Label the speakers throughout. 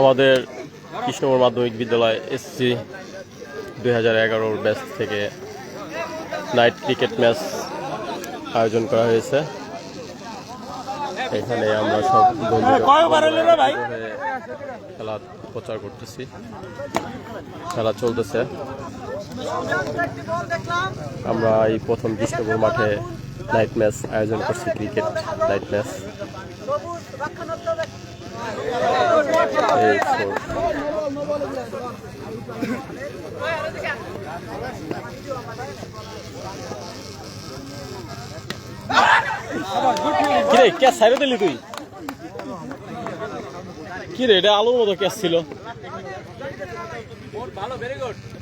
Speaker 1: আমাদের কৃষ্ণপুর মাধ্যমিক বিদ্যালয় এসসি দুই হাজার এগারোর ব্যাচ থেকে নাইট ক্রিকেট ম্যাচ আয়োজন করা হয়েছে। এখানে আমরা সব খেলা প্রচার করতেছি। খেলা চলতেছে। আমরা এই প্রথম কৃষ্ণপুর মাঠে নাইট ম্যাচ আয়োজন করছি ক্রিকেট নাইট ম্যাচ কিরে ক্যাচ সাইডে দিলি তুই? কিরে এটা আলুর মতো ক্যাচ ছিল।
Speaker 2: আগ্রাসী মনোভাব দেখাচ্ছে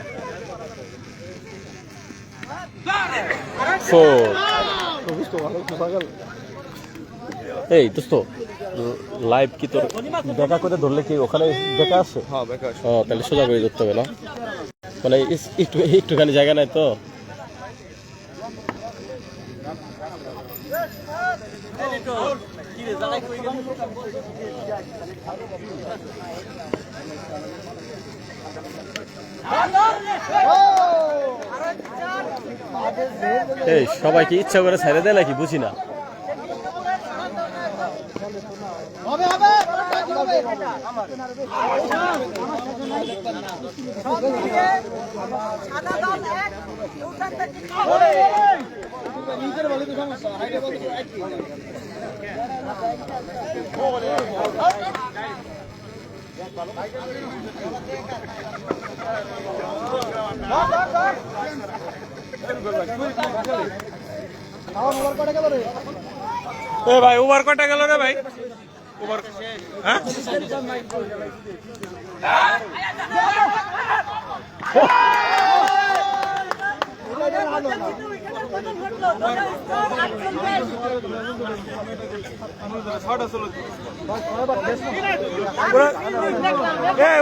Speaker 1: ফোর এই দোস্ত লাইভ কি তোর দেখা করে ধরলে কি ওখানে দেখা আছে?
Speaker 3: হ্যাঁ বেকার
Speaker 1: ও তাহলে সোজা করে ধরতে হবে না? মানে একটু একটুখানি জায়গা নাই তো? এই সবাই কি ইচ্ছা করে ছেড়ে দেয় নাকি? বুঝি না
Speaker 2: দল এক উঠান থেকে
Speaker 3: এ ভাই ওভার কটা গেল রে ভাই? ওভার হ্যাঁ?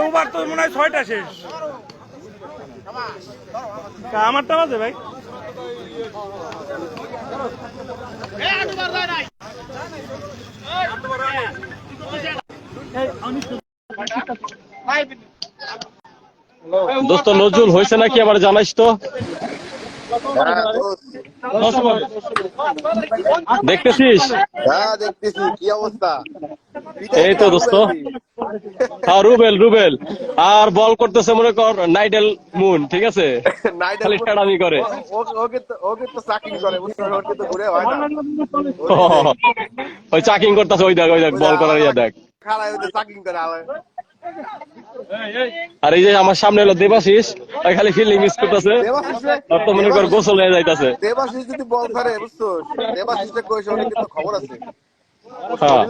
Speaker 3: ওভার তো মনে হয় ছয়টা শেষ। তা আমারটা বাজে ভাই।
Speaker 1: দোস্ত নজরুল হয়েছে নাকি? আবার জানাইস তো। দেখতেছিস?
Speaker 4: হ্যাঁ দেখতেছি। কি অবস্থা?
Speaker 1: এই তো দোস্ত। রুবেল রুবেল। আর বল করতেছে মনে কর নাইডেল মুন ঠিক আছে?
Speaker 4: নাইট
Speaker 1: খালি করে।
Speaker 4: ওকে তো ওকে তো চাকিং করে ওকে তো ঘুরে হয় না।
Speaker 1: ওই চাকিং করতেছে ওই দেখ ওই দেখ বল করার ইয়া দেখ।
Speaker 4: খালায় ওদের চাকিং করে আলে
Speaker 1: আর এই যে আমার সামনে হলো দেবাশিস ওই খালি ফিল্ডিং মিস করতেছে। আর তো মনে কর গোসল হয়ে যাইতাছে।
Speaker 4: দেবাশিস যদি বল করে বুঝছ দেবাশিসটা কইছে ওর কিন্তু খবর আছে।
Speaker 1: হ্যাঁ।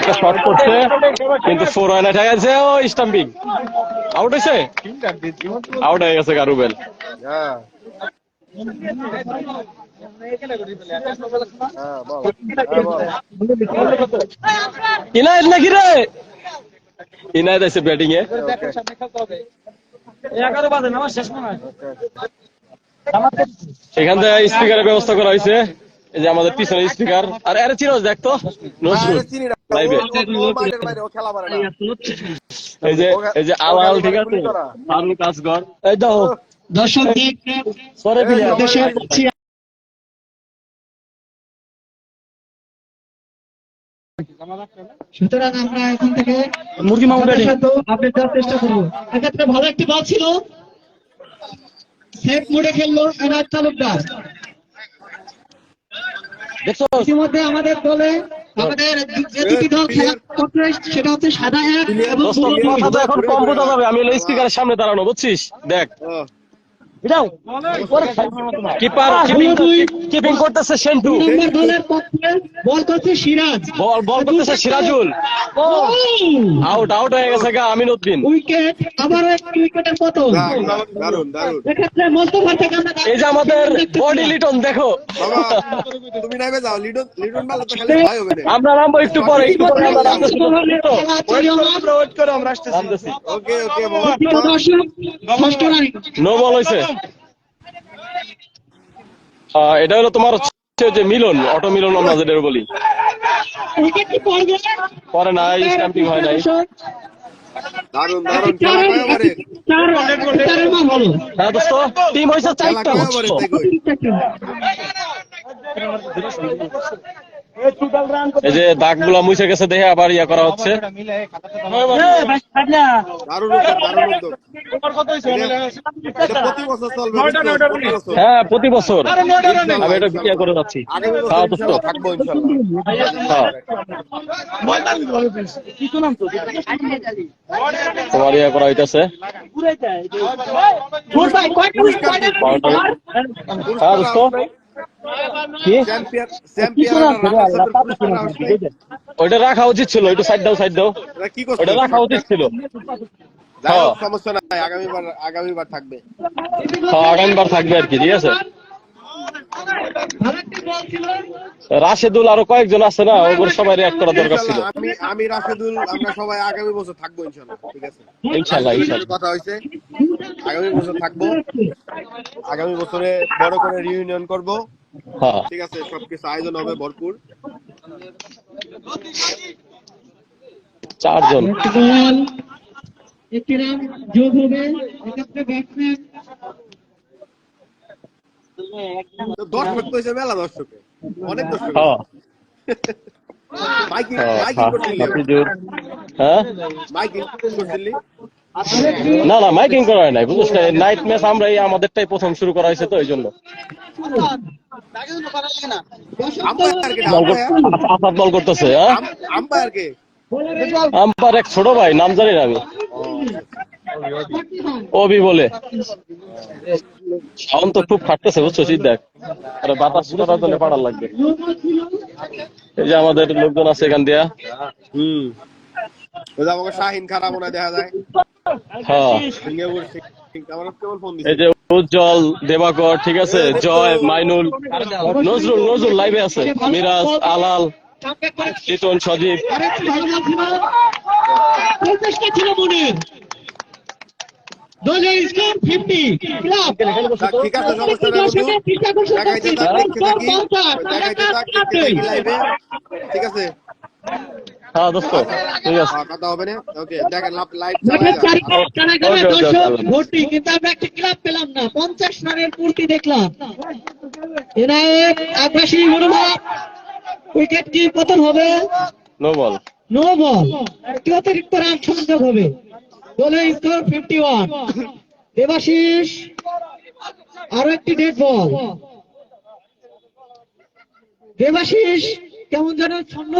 Speaker 1: একটা করছে, কিন্তু ফোর হয় না ঠিক আছে, ও স্টাম্পিং আউট হয়েছে? আউট হয়ে গেছে গা রুবেল
Speaker 4: বল বল।
Speaker 1: ইনায়েত নাকি রে? ইনায়েত আছে ব্যাটিং এ। সেখান থেকে স্পিকারের ব্যবস্থা করা হয়েছে। এই যে আমাদের পিছনে স্পিকার আর আরে চিরজ দেখ তো। নজরুল। লাইভে। এই যে এই যে আলাল ঠিক আছে? ফারুক আসগর। এই দাও
Speaker 5: দর্শক
Speaker 1: সরে দিলে
Speaker 5: সুতরাং আমরা এখন থেকে
Speaker 1: মুরগি মামু ব্যাটিং
Speaker 5: আপডেট দেওয়ার চেষ্টা করব। এক্ষেত্রে ভালো একটি বল ছিল। সেফ মোডে খেললো এনায়ত তালুকদার। ইতিমধ্যে আমাদের দলে আমাদের যে দুটি দল খেলা করতে সেটা হচ্ছে সাদা এক এবং।
Speaker 1: কথা তো এখন কম বোঝা যাবে আমি স্পিকারের সামনে দাঁড়ানো বুঝছিস? দেখ।
Speaker 4: ও,
Speaker 1: কিপার কিপিং করতেছে সেন্টু।
Speaker 5: দুই নম্বর দলের পক্ষে বল করছে সিরাজ।
Speaker 1: বল বল করতেছে সিরাজুল। আউট আউট হয়ে গেছে গা আমিন উদ্দিন
Speaker 5: উইকেট আবারও উইকেটের পতন।
Speaker 4: দারুণ দারুণ
Speaker 5: এক্ষেত্রে মোস্তফার থেকে আমরা
Speaker 1: এই যে আমাদের বডি লিটন দেখো।
Speaker 4: তুমি নামে যাও লিডন লিডন মারলে তো খালি ভয় হবে
Speaker 1: আমরা নামবো একটু পরে একটু পরে আমরা।
Speaker 3: ওয়েট করো আসতেছি।
Speaker 4: ওকে ওকে
Speaker 1: নো বল হয়েছে এটা হলো তোমার হচ্ছে যে মিলন অটো মিলন আমরা যেটা বলি। পরে নাই স্ট্যাম্পিং হয় নাই।
Speaker 5: দারুণ দারুণ হলো
Speaker 1: হ্যাঁ দোস্ত টিম হয়েছে চারটা। এই যে দাগগুলা মুছে গেছে দেখে আবার ইয়া করা হচ্ছে। হ্যাঁ প্রতি বছর। আমি এটা বিক্রিয়া করে যাচ্ছি। হ্যাঁ হ্যাঁ। তোমার ইয়া করা হইতেছে। হ্যাঁ দোস্ত ওইটা রাখা উচিত ছিল একটু সাইড দাও সাইড দাও। ওইটা রাখা উচিত ছিল। হ্যাঁ।
Speaker 4: সমস্যা নাই আগামীবার আগামীবার থাকবে।
Speaker 1: হ্যাঁ, আগামীবার থাকবে আর কি ঠিক আছে? রাশেদুল আরও কয়েকজন আছে না ওগুলো সবাই রিয়াক্ট করা দরকার ছিল।
Speaker 4: আমি আমি রাশেদুল আমরা সবাই আগামী বছর থাকব ইনশাআল্লাহ ঠিক আছে?
Speaker 1: ইনশাল্লাহ
Speaker 4: আজকের
Speaker 1: ইনশাল্লাহ।
Speaker 4: কথা হয়েছে। আগামী বছর থাকব। আগামী বছরে বড় করে রিউনিয়ন করব। ঠিক আছে সবকিছু আয়োজন হবে ভরপুর।
Speaker 1: চারজন।
Speaker 5: একটি রান যোগ হবে এক্ষেত্রে ব্যাটসম্যান
Speaker 4: দর্শক তো হয়েছে মেলা দর্শকে। অনেক দর্শক
Speaker 1: হ্যাঁ।
Speaker 4: মাইকিং
Speaker 1: হ্যাঁ
Speaker 4: মাইকিং
Speaker 1: হ্যাঁ।
Speaker 4: করছিলি।
Speaker 1: হ্যাঁ?
Speaker 4: মাইকিং করছিলি।
Speaker 1: না না মাইকিং করা হয় নাই বুঝছিস? নাইট ম্যাচ আমরা এই আমাদেরটাই প্রথম শুরু করা হয়েছে তো এই জন্য বল করতেছে হ্যাঁ
Speaker 4: আম্পায়ার
Speaker 1: এক ছোট ভাই নাম জানি না আমি। অবি বলে। সাউন্ড তো খুব ফাটতেছে বুঝছ? দেখ। আরে বাতাস করার জন্য পাড়ার লাগবে। এই যে আমাদের লোকজন আছে এখান দিয়া।
Speaker 4: হুম। ওই যে আমাকে শাহিন খারাপ মনে দেখা যায়।
Speaker 1: হ্যাঁ।
Speaker 4: সিঙ্গাপুর আমার কেবল ফোন দিছে
Speaker 1: এই যে উজ্জ্বল দেবাকর ঠিক আছে জয় মাইনুল নজরুল নজরুল লাইভে আছে মিরাজ আলাল লিটন সজীব
Speaker 5: প্রচেষ্টা ছিল
Speaker 4: ঠিক আছে
Speaker 1: হ্যাঁ দোস্ত ঠিক আছে।
Speaker 4: কথা হবে না? ওকে দেখেন লাইভ
Speaker 5: দর্শক ভর্তি কিন্তু আমরা একটি ক্লাব পেলাম না। পঞ্চাশ রানের পূর্তি দেখলাম। এনায়েত আকাশী মনোভাব উইকেট কি পতন হবে?
Speaker 1: নো বল
Speaker 5: নো বল একটি অতিরিক্ত রান সংযোগ হবে? স্কোর ফিফটি ওয়ান দেবাশিস আরও একটি ডেড বল দেবাশিস কেমন যেন ছন্দ